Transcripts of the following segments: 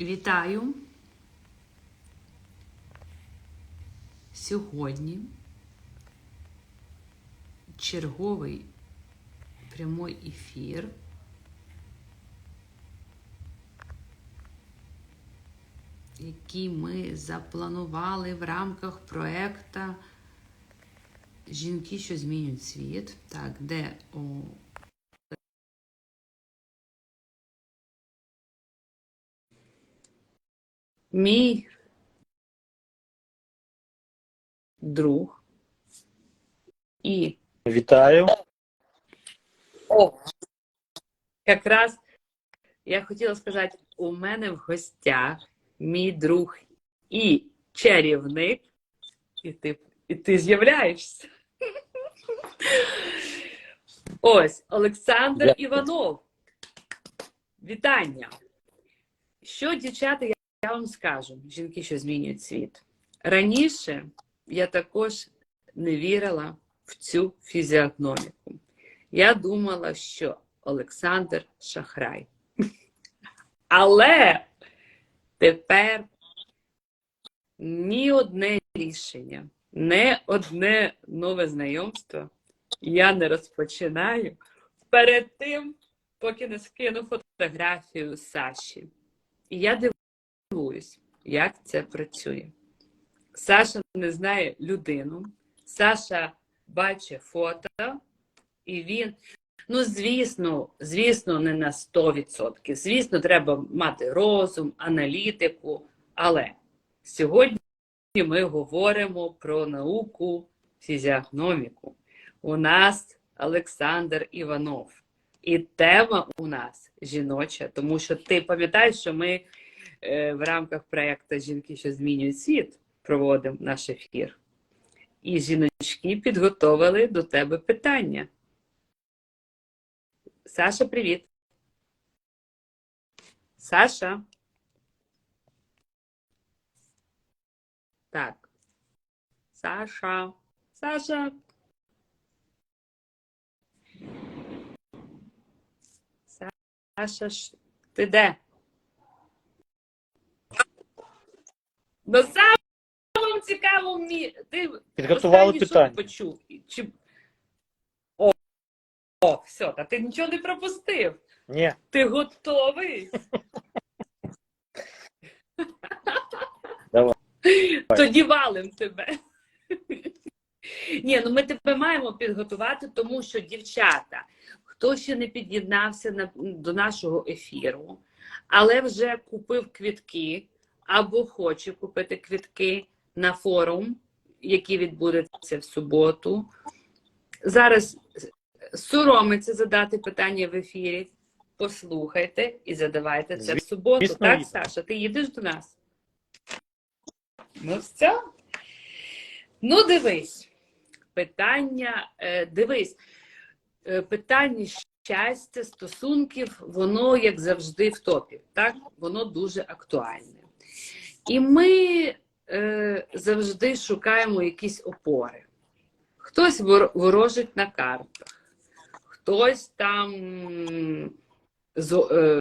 Вітаю. Сьогодні черговий прямий ефір. Який ми запланували в рамках проекта Жінки, що змінюють світ. Так, де о, мій друг і Вітаю. О, якраз я хотіла сказати, у мене в гостях мій друг і чарівник, і ти, і ти з'являєшся. Ось Олександр. Іванов. Вітання. Що, дівчата, я, вам скажу, жінки, що змінюють світ. Раніше я також не вірила в цю фізіогноміку. Я думала, що Олександр Шахрай. Але тепер ні одне рішення, не одне нове знайомство я не розпочинаю перед тим, поки не скину фотографію Саші. І я дивуюсь, як це працює. Саша не знає людину, Саша бачить фото, і він, ну, звісно, звісно, не на 100%. Звісно, треба мати розум, аналітику. Але сьогодні ми говоримо про науку, фізіогноміку. У нас Олександр Іванов. І тема у нас жіноча, тому що ти пам'ятаєш, що ми в рамках проєкту Жінки, що змінюють світ, проводимо наш ефір. І жіночки підготовили до тебе питання. Саша, привіт. Саша. Так. Саша. Саша. Саша, ти де? На самому цікавому мі... Ти Підготували останнє, що питання. почув? Чи... О, о, все, та ти нічого не пропустив. Ні, Ти готовий? Давай. Тоді валим тебе. Ні, ну ми тебе маємо підготувати, тому що дівчата, хто ще не під'єднався на, до нашого ефіру, але вже купив квітки або хоче купити квітки на форум, який відбудеться в суботу. Зараз соромиться задати питання в ефірі. Послухайте і задавайте це в суботу. Звісно, Так, їду. Саша, ти їдеш до нас? Ну, все. Ну, дивись. Питання, е, дивись, е, питання щастя, стосунків, воно, як завжди, в топі. Так? Воно дуже актуальне. І ми е, завжди шукаємо якісь опори. Хтось ворожить на картах, хтось там зо- е,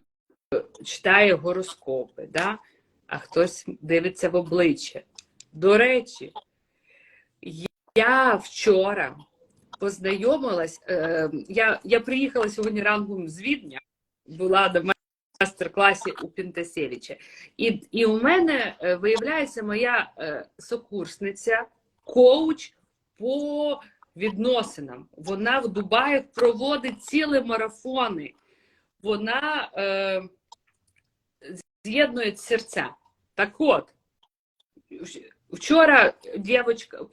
читає гороскопи, да? а хтось дивиться в обличчя. До речі, я вчора познайомилась. Е, я, я приїхала сьогодні ранком з Відня, була на майстер-класі у Пінтасєвича. І, і у мене е, виявляється моя е, сокурсниця, коуч по відносинам. Вона в Дубаї проводить цілі марафони. Вона е, з'єднує серця. Так от, вчора дівчинка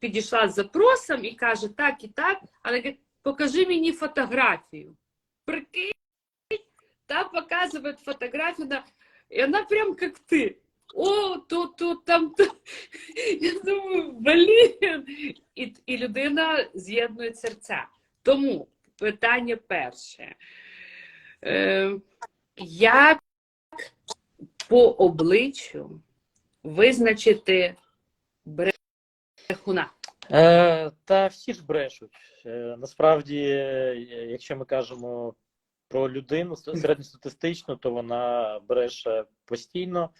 підійшла з запросом і каже, так і так, але покажи мені фотографію. Прикинь, та показує фотографію, на... і вона прям як ти. О, тут, тут, там, тут. Я думаю, блін. І, і людина з'єднує серця. Тому питання перше. Е, як по обличчю визначити брехуна? Е, та всі ж брешуть. Е, насправді, е, якщо ми кажемо про людину середньостатистично, то вона бреше постійно.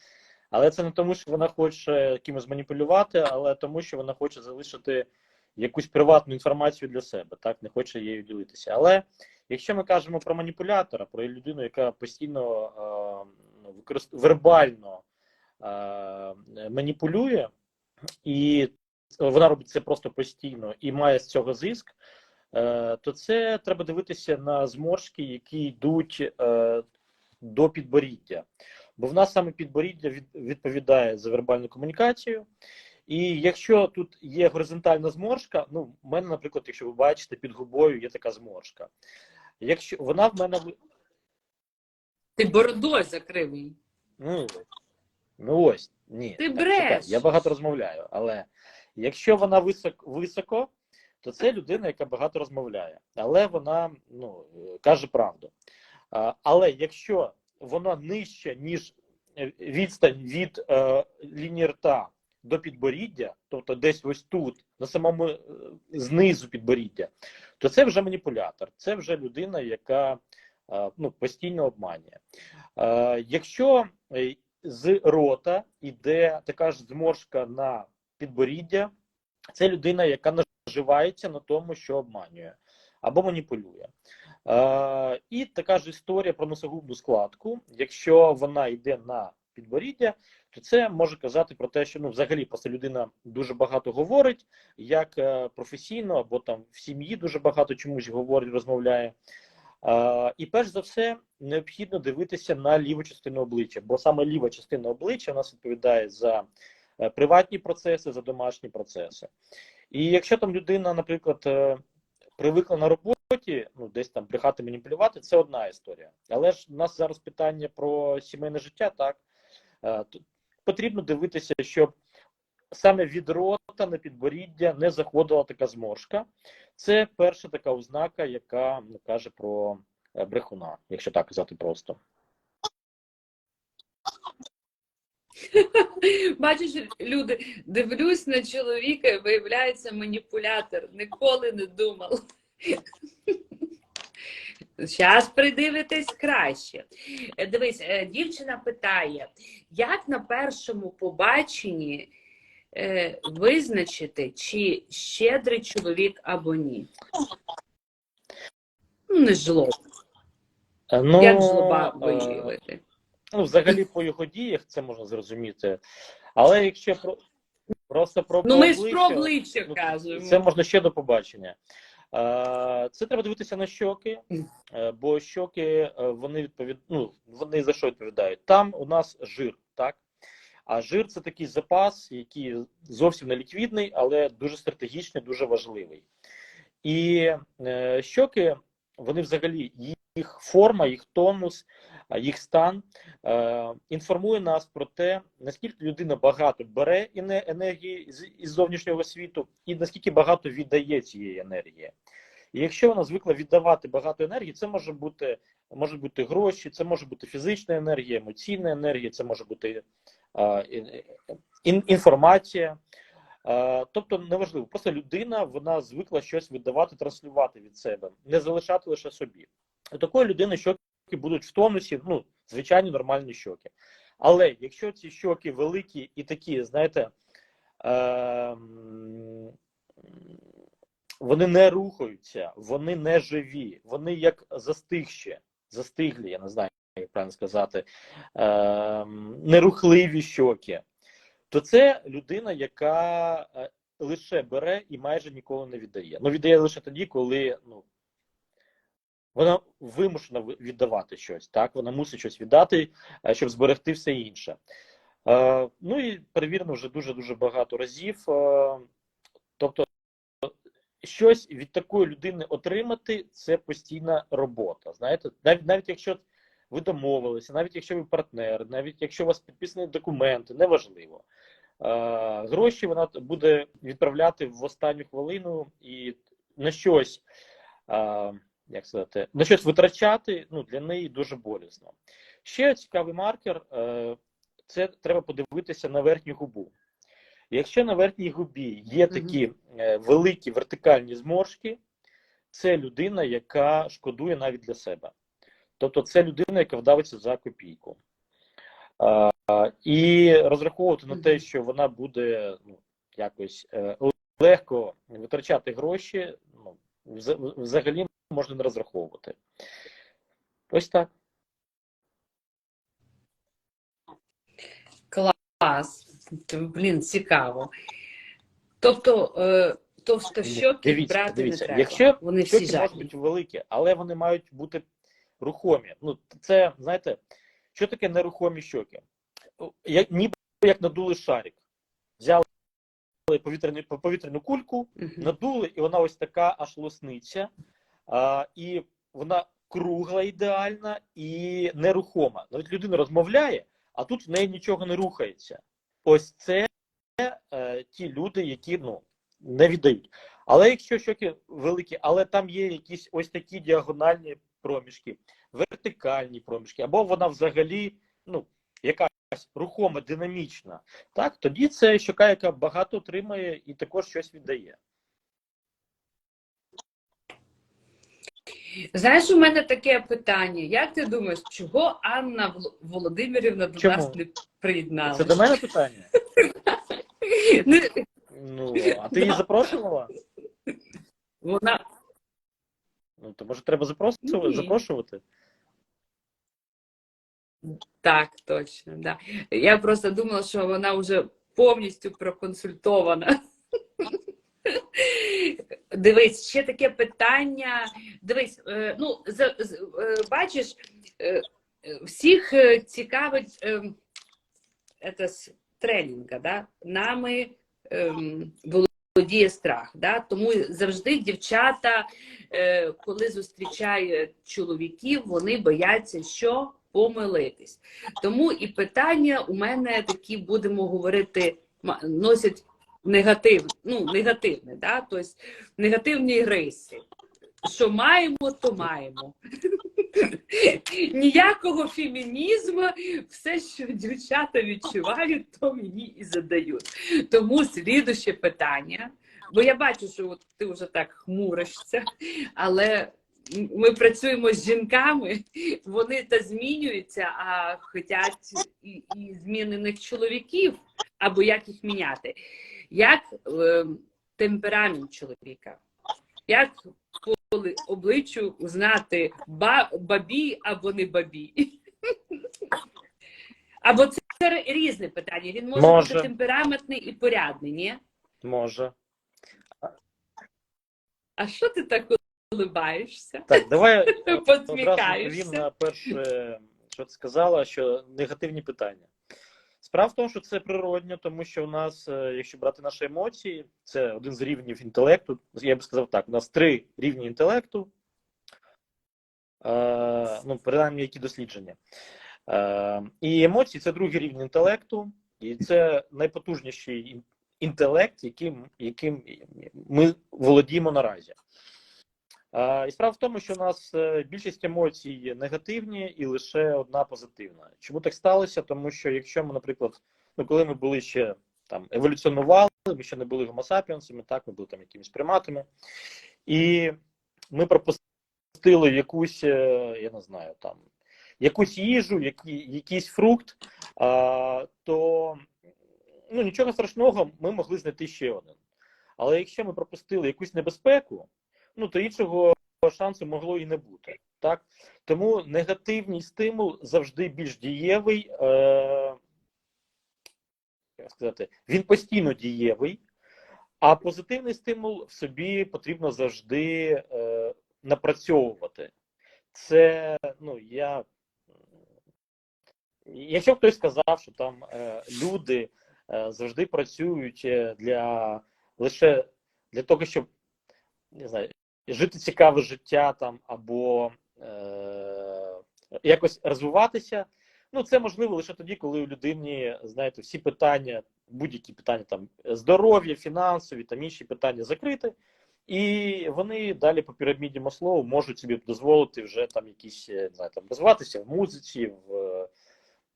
Але це не тому, що вона хоче кимось маніпулювати, але тому, що вона хоче залишити якусь приватну інформацію для себе, так не хоче її ділитися. Але якщо ми кажемо про маніпулятора, про людину, яка постійно е, використ... вербально е, маніпулює, і вона робить це просто постійно і має з цього зиск, то це треба дивитися на зморшки, які йдуть е, до підборіддя. Бо в нас саме підборіддя відповідає за вербальну комунікацію. І якщо тут є горизонтальна зморшка, ну, в мене, наприклад, якщо ви бачите, під губою є така зморшка. Якщо вона в мене Ти бородою закрив її. ну, ну ось, ні. Ти так, чекай, бреш. Я багато розмовляю, але якщо вона високо, високо, то це людина, яка багато розмовляє, але вона ну, каже правду. Але якщо вона нижче, ніж е, відстань від е, лінії рта до підборіддя, тобто десь ось тут, на самому е, знизу підборіддя, то це вже маніпулятор, це вже людина, яка ну, постійно обманює. Якщо з рота йде така ж зморшка на підборіддя, це людина, яка наживається на тому, що обманює або маніпулює. Е, і така ж історія про носогубну складку. Якщо вона йде на підборіддя, то це може казати про те, що ну, взагалі просто людина дуже багато говорить, як е, професійно, або там в сім'ї дуже багато чомусь говорить, розмовляє. Е, і перш за все необхідно дивитися на ліву частину обличчя, бо саме ліва частина обличчя у нас відповідає за е, приватні процеси, за домашні процеси. І якщо там людина, наприклад, е, привикла на роботі, ну десь там брехати, маніпулювати, це одна історія. Але ж у нас зараз питання про сімейне життя, так Е, тут потрібно дивитися, щоб саме від рота на підборіддя не заходила така зморшка. Це перша така ознака, яка ну, каже про е, брехуна, якщо так казати просто. Бачиш, люди, дивлюсь на чоловіка, і виявляється маніпулятор. Ніколи не думав. Зараз придивитись краще. Е, Дивись, е, дівчина питає, як на першому побаченні е, визначити, чи щедрий чоловік або ні? Ну, Не жлоб. Ну, Як жлоба виявити? Ну, взагалі по його діях це можна зрозуміти. Але якщо про просто про Ну, ми ж про обличчя ну, кажемо. Це можна ще до побачення. Це треба дивитися на щоки, е, бо щоки е, вони відповід... ну, вони за що відповідають? Там у нас жир, так? А жир це такий запас, який зовсім не ліквідний, але дуже стратегічний, дуже важливий. І е, щоки, вони взагалі їх форма, їх тонус, їх стан е, інформує нас про те, наскільки людина багато бере енергії із зовнішнього світу, і наскільки багато віддає цієї енергії. І якщо вона звикла віддавати багато енергії, це може бути може бути гроші, це може бути фізична енергія, емоційна енергія, це може бути ін- інформація. Е, Тобто неважливо, просто людина вона звикла щось віддавати, транслювати від себе, не залишати лише собі. Такої людини щоки будуть в тонусі, ну, звичайні нормальні щоки. Але якщо ці щоки великі і такі, знаєте, ем, вони не рухаються, вони не живі, вони як застигші, застиглі, я не знаю, як правильно сказати, ем, нерухливі щоки, то це людина, яка е, лише бере і майже ніколи не віддає. Ну, віддає лише тоді, коли ну, вона вимушена віддавати щось, так? Вона мусить щось віддати, е, щоб зберегти все інше. Е, ну і перевірено вже дуже-дуже багато разів. Е, тобто, щось від такої людини отримати це постійна робота. Знаєте, навіть навіть якщо ви домовилися, навіть якщо ви партнер, навіть якщо у вас підписані документи, неважливо. Гроші вона буде відправляти в останню хвилину і на щось, як сказати, на щось витрачати ну, для неї дуже болісно. Ще цікавий маркер е, це треба подивитися на верхню губу. Якщо на верхній губі є такі е, великі вертикальні зморшки, це людина, яка шкодує навіть для себе. Тобто це людина, яка вдавиться за копійку. А, і розраховувати на те, що вона буде ну, якось е, легко витрачати гроші, взагалі можна не розраховувати. Ось так. Клас. Блін, цікаво. Тобто, е, товстощоки Дивіться, брати дивіться. не треба. Якщо Вони всі щоки можуть бути великі, але вони мають бути рухомі. Ну, це, знаєте, що таке нерухомі щоки? Як, ніби як надули шарик. Повітряну, повітряну кульку, Мгм. надули, і вона ось така аж лосниця, а, і вона кругла ідеальна і нерухома. Навіть людина розмовляє, а тут в неї нічого не рухається. Ось це е, ті люди, які ну, не віддають. Але якщо щоки великі, але там є якісь ось такі діагональні проміжки, вертикальні проміжки, або вона взагалі ну, якась рухома, динамічна, так, тоді це щока, яка багато отримає і також щось віддає. Знаєш, у мене таке питання. Як ти думаєш, чого Анна Володимирівна до Чому? нас не приєдналася? Це до мене питання? Ну, Ну, а ти її запрошувала? Вона Ну, то може треба запрошувати? Так, точно, да. Я просто думала, що вона вже повністю проконсультована. Дивись, ще таке питання. Дивись, е, ну е, бачиш, е, всіх цікавить це з тренінга, да? нами ем, володіє страх. Да? Тому завжди дівчата, коли зустрічають чоловіків, вони бояться, що помилитись. Тому і питання у мене такі, будемо говорити, носять негатив, ну, негативне, да? тобто негативні риси. Що маємо, то маємо. Ніякого фемінізму, все, що дівчата відчувають, то мені і задають. Тому слідуще питання, бо я бачу, що от ти вже так хмуришся, але ми працюємо з жінками, вони та змінюються, а хочуть і, і змінених чоловіків, або як їх міняти. Як е, темперамент чоловіка? Як по обличчю знати ба, бабі або не бабі? Або це різне питання. Він може, Може. бути темпераментний і порядний, ні? Може. А що ти так улибаєшся? Так, давай Посміхаєшся. на перше, що ти сказала, що негативні питання. Справа в тому, що це природньо, тому що у нас, е, якщо брати наші емоції, це один з рівнів інтелекту. Я б сказав так: у нас три рівні інтелекту, е, ну, принаймні, які дослідження. Е, і емоції це другий рівень інтелекту, і це найпотужніший інтелект, яким, яким ми володіємо наразі. Е, І справа в тому, що у нас е, більшість емоцій негативні і лише одна позитивна. Чому так сталося? Тому що якщо ми, наприклад, ну коли ми були ще там еволюціонували, ми ще не були гомосапіенсами, так, ми були там якимись приматами, і ми пропустили якусь, е, я не знаю, там якусь їжу, які, якийсь фрукт, а, то ну, нічого страшного, ми могли знайти ще один. Але якщо ми пропустили якусь небезпеку, ну то іншого шансу могло і не бути. Так? Тому негативний стимул завжди більш дієвий. Е, як сказати, він постійно дієвий, а позитивний стимул в собі потрібно завжди е, напрацьовувати. Це, ну, я. Якщо хтось сказав, що там е, люди е, завжди працюють е, для лише для того, щоб не знаю, жити цікаве життя там або е, якось розвиватися. Ну, це можливо лише тоді, коли у людині, знаєте, всі питання, будь-які питання там здоров'я, фінансові там інші питання закриті, і вони далі по піраміді Маслоу можуть собі дозволити вже там якісь не знаю, там розвиватися в музиці, в,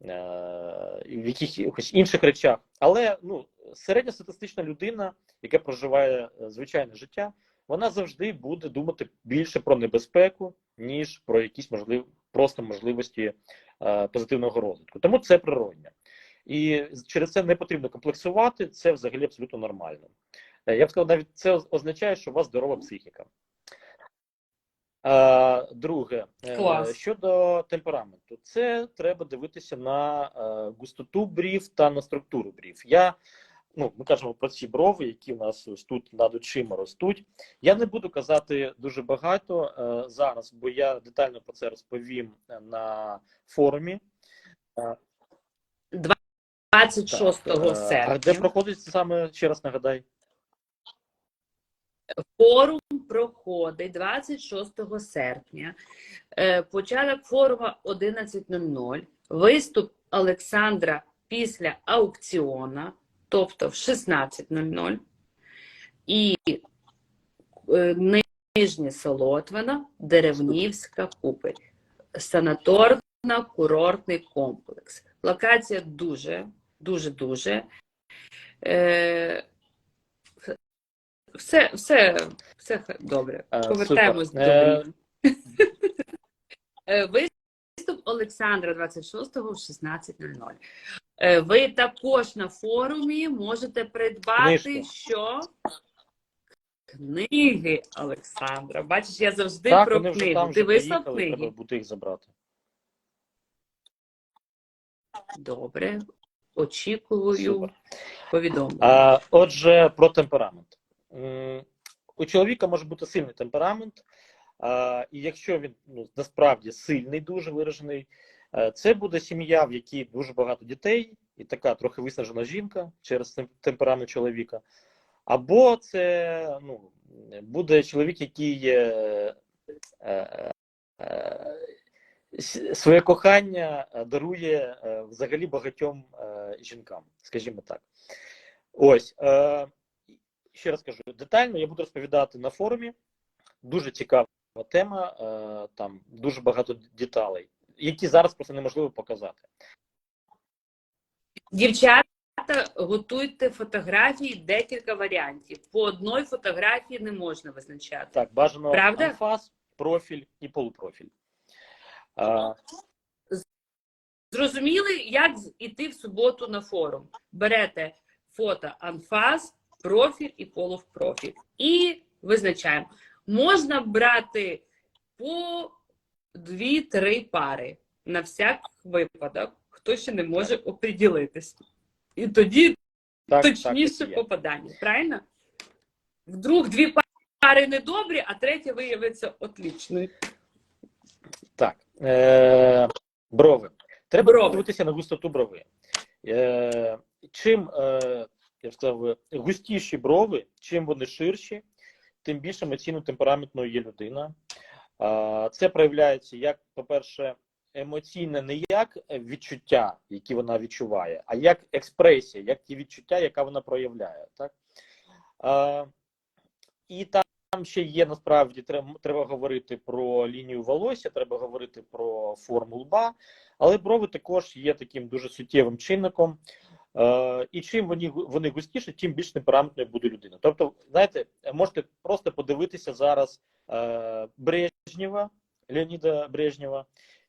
е, в якихось інших речах. Але ну, середньостатистична людина, яка проживає е, звичайне життя, вона завжди буде думати більше про небезпеку, ніж про якісь можливі просто можливості е, позитивного розвитку. Тому це природне. І через це не потрібно комплексувати, це взагалі абсолютно нормально. Е, Я б сказав, навіть це означає, що у вас здорова психіка. Е, Друге, е, щодо темпераменту, це треба дивитися на е, густоту брів та на структуру брів. Я, ну, ми кажемо про ці брови, які у нас ось тут над очима ростуть. Я не буду казати дуже багато е, зараз, бо я детально про це розповім на форумі. 26 Так, е, серпня. А де проходить саме ще раз нагадай? Форум проходить 26 серпня. Е, Початок форуму 11.00. Виступ Олександра після аукціона, тобто в 16.00. І е, Нижнє Солотвина, Деревнівська купель. Санаторно-курортний комплекс. Локація дуже, дуже, дуже. Е, все, все, все добре. Повертаємось до. Е, Виступ Олександра 26-го в 16.00. Е, Ви також на форумі можете придбати Книжку. що? Книги Олександра. Бачиш, я завжди Так, про книгу. Ти вислав поїхали, треба книги? буде їх забрати. Добре. Очікую Супер. повідомлення. А, отже, про темперамент. У чоловіка може бути сильний темперамент, а, і якщо він ну, насправді сильний, дуже виражений, це буде сім'я, в якій дуже багато дітей, і така трохи виснажена жінка через тем- темперамент чоловіка. Або це ну, буде чоловік, який е, е, е, своє кохання е, дарує е, взагалі багатьом е, жінкам, скажімо так. Ось е, ще раз кажу, детально я буду розповідати на форумі. Дуже цікава тема, е, там дуже багато деталей, які зараз просто неможливо показати. Дівчата, готуйте фотографії, декілька варіантів. По одній фотографії не можна визначати. Так, бажано Правда? анфас, профіль і полупрофіль. Е, Зрозуміли, як іти в суботу на форум? Берете фото анфас, профіль і полупрофіль. І визначаємо. Можна брати по дві-три пари на всяк випадок, хто ще не може оприділитись. І тоді так, точніше так, попадання. Правильно? Вдруг дві пари недобрі, а третя виявиться отлічною. Так. Е, брови. Треба Брови. дивитися на густоту брови. Е, чим, е, я б сказав, густіші брови, чим вони ширші, тим більш емоційно темпераментною є людина. Це проявляється як, по-перше, емоційне не як відчуття, які вона відчуває, а як експресія, як ті відчуття, яка вона проявляє. Так? І там ще є насправді треба, треба говорити про лінію волосся, треба говорити про форму лба, але брови також є таким дуже суттєвим чинником. Е, і чим вони, вони густіші, тим більш темпераментною буде людина. Тобто, знаєте, можете просто подивитися зараз е, Брежнєва, Леоніда Брежнєва,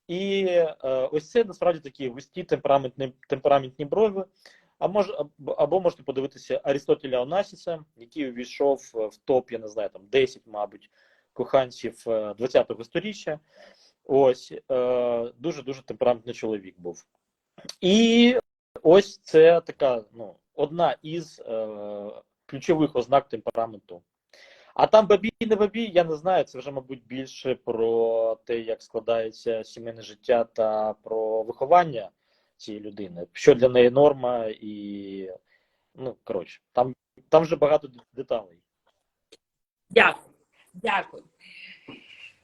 і е, ось це насправді такі густі темпераментні, темпераментні брови. А може, або- можете подивитися Арістотеля Онасіса, який увійшов в топ, я не знаю, там 10, мабуть, коханців е, 20-го сторіччя. Ось дуже дуже темпераментний чоловік був. І ось це така ну, одна із е, ключових ознак темпераменту. А там бабі, не бабі, я не знаю. Це вже, мабуть, більше про те, як складається сімейне життя та про виховання цієї людини, що для неї норма, і ну коротше, там, там вже багато деталей. Дякую. Дякую.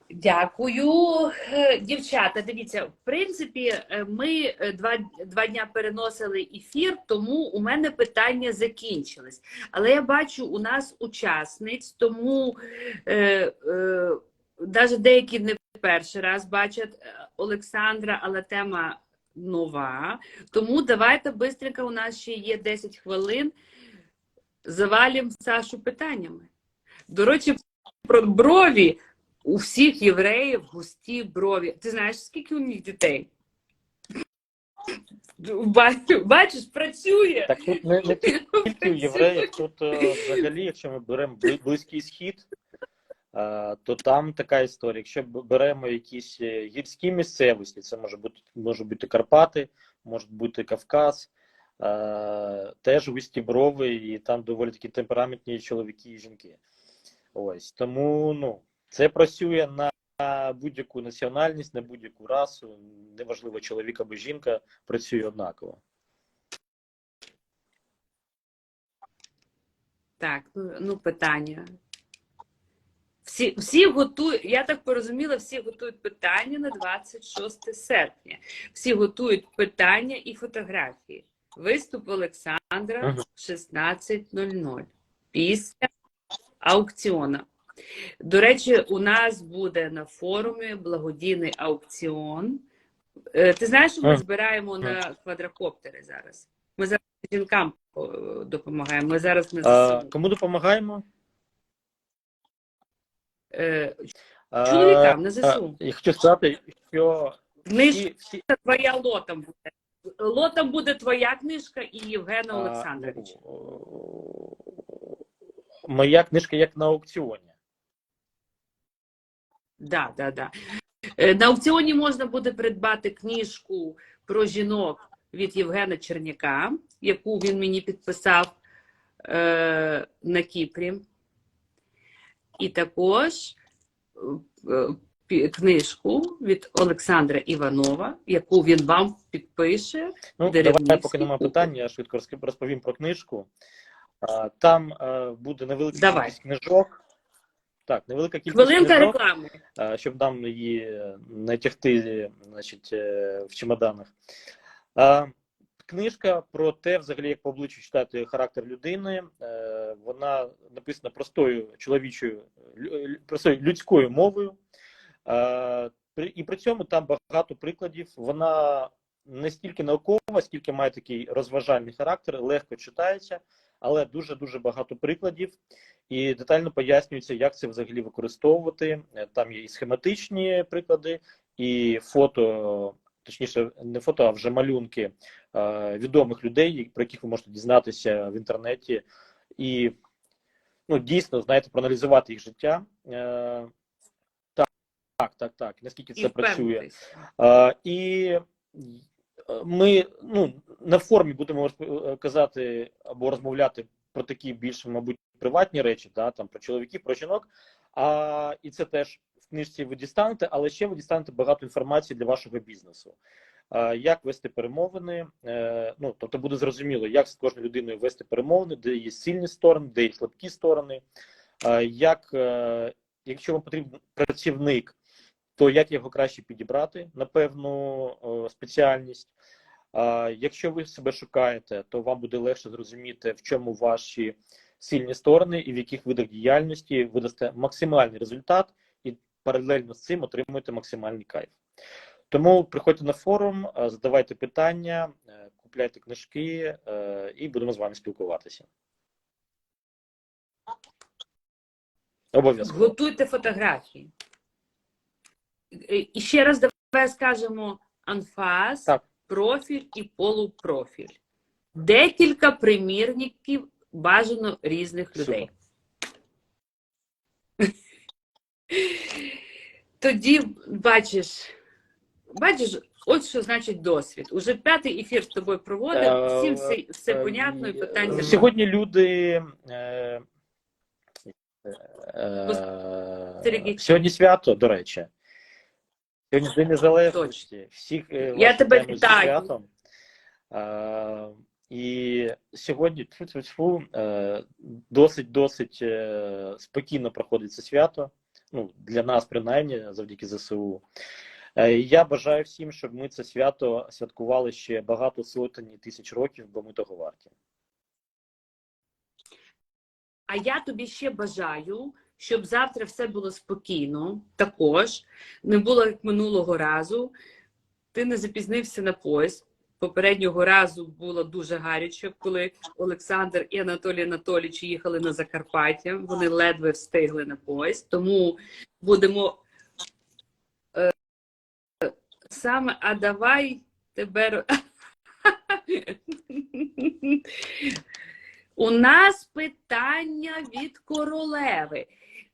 Дякую, Е, дівчата. Дивіться, в принципі, е, ми е, два, два дня переносили ефір, тому у мене питання закінчились. Але я бачу у нас учасниць, тому е, е, навіть деякі не перший раз бачать Олександра, але тема нова. Тому давайте швидко, у нас ще є 10 хвилин. Завалім Сашу питаннями. До речі, про брові у всіх євреїв густі брові. Ти знаєш, скільки у них дітей? Бачиш, працює. Так тут не, не тільки у євреїв, тут е, взагалі, якщо ми беремо Бли- близький схід, е, то там така історія. Якщо б- беремо якісь е, гірські місцевості, це може бути може бути Карпати, може бути Кавказ, е, теж густі брови, і там доволі такі темпераментні чоловіки і жінки. Ось тому ну це працює на будь-яку національність, на будь-яку расу, неважливо, чоловік або жінка, працює однаково. Так, ну, ну питання. Всі, всі готують, я так порозуміла, всі готують питання на 26 серпня. Всі готують питання і фотографії. Виступ Олександра Мгм. в 16.00 після аукціону. До речі, у нас буде на форумі благодійний аукціон. Е, Ти знаєш, що ми збираємо на квадрокоптери зараз? Ми зараз жінкам допомагаємо. Ми зараз не А, кому допомагаємо? Е, Чоловікам на ЗСУ. Я хочу сказати, що Книжка всі, твоя лотом буде. Лотом буде твоя книжка і Євгена Олександровича. моя книжка як на аукціоні. Да, да, да. Е, На аукціоні можна буде придбати книжку про жінок від Євгена Черняка, яку він мені підписав е, на Кіпрі. І також е, книжку від Олександра Іванова, яку він вам підпише. Ну, давай, поки немає питань, я швидко розповім про книжку. Там е, буде невелика Давай. книжок. Так, невелика кількість Хвилинка книжок. реклами. щоб нам її е, не тягти значить, е, в чемоданах. Книжка про те, взагалі, як по обличчю читати характер людини. Е, Вона написана простою чоловічою, простою людською мовою. І при цьому там багато прикладів. Вона не стільки наукова, скільки має такий розважальний характер, легко читається, але дуже-дуже багато прикладів і детально пояснюється, як це взагалі використовувати. Е, Там є і схематичні приклади, і фото, точніше, не фото, а вже малюнки е, відомих людей, про яких ви можете дізнатися в інтернеті, і ну, дійсно, знаєте, проаналізувати їх життя. Е, Так, так, так. Наскільки це і працює. Е, І е, ми ну, на формі будемо е, казати або розмовляти про такі більш, мабуть, приватні речі, да, там про чоловіків, про жінок. А, і це теж в книжці ви дістанете, але ще ви дістанете багато інформації для вашого бізнесу. Як вести перемовини? Е, ну, тобто буде зрозуміло, як з кожною людиною вести перемовини, де є сильні сторони, де є слабкі сторони. Як, е, якщо вам потрібен працівник, то як його краще підібрати на певну спеціальність. Якщо ви себе шукаєте, то вам буде легше зрозуміти, в чому ваші сильні сторони і в яких видах діяльності ви дасте максимальний результат, і паралельно з цим отримуєте максимальний кайф. Тому приходьте на форум, е, задавайте питання, е, купляйте книжки е, і будемо з вами спілкуватися. Обов'язково. Готуйте фотографії. І ще раз давай скажемо анфас, Так. Профіль і полупрофіль. Декілька примірників бажано різних людей. Тоді бачиш, бачиш, от що значить досвід. Уже п'ятий ефір з тобою проводив, Е, всім все, все Е, понятно і е, немає. Сьогодні люди. Е, е, сьогодні свято, до речі. Сьогодні День Незалежності. Всіх е, Я тебе вітаю. Е, і сьогодні тьфу-тьфу-тьфу, е, досить досить е, спокійно проходить це свято. Ну, для нас, принаймні, завдяки ЗСУ. Е, Я бажаю всім, щоб ми це свято святкували ще багато сотень і тисяч років, бо ми того варті. А я тобі ще бажаю, щоб завтра все було спокійно, також не було як минулого разу. Ти не запізнився на поїзд, попереднього разу було дуже гаряче, коли Олександр і Анатолій Анатолійович їхали на Закарпаття. Вони ледве встигли на поїзд. Тому будемо е, саме, а давай тебе. У нас питання від королеви.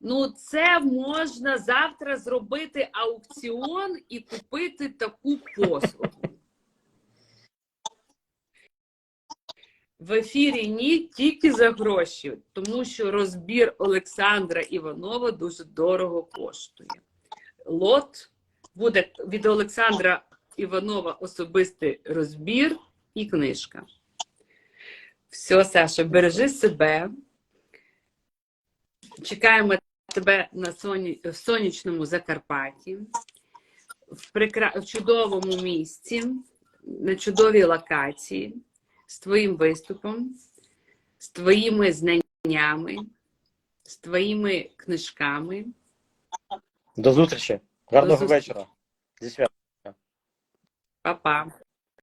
Ну, це можна завтра зробити аукціон і купити таку послугу. В ефірі ні, тільки за гроші, тому що розбір Олександра Іванова дуже дорого коштує. Лот буде від Олександра Іванова особистий розбір і книжка. Все, Саша, бережи себе. Чекаємо тебе на соні... в сонячному Закарпатті, в, прикра... в чудовому місці, на чудовій локації, з твоїм виступом, з твоїми знаннями, з твоїми книжками. До зустрічі. Гарного зустрічі. вечора. Зі святом. Па-па.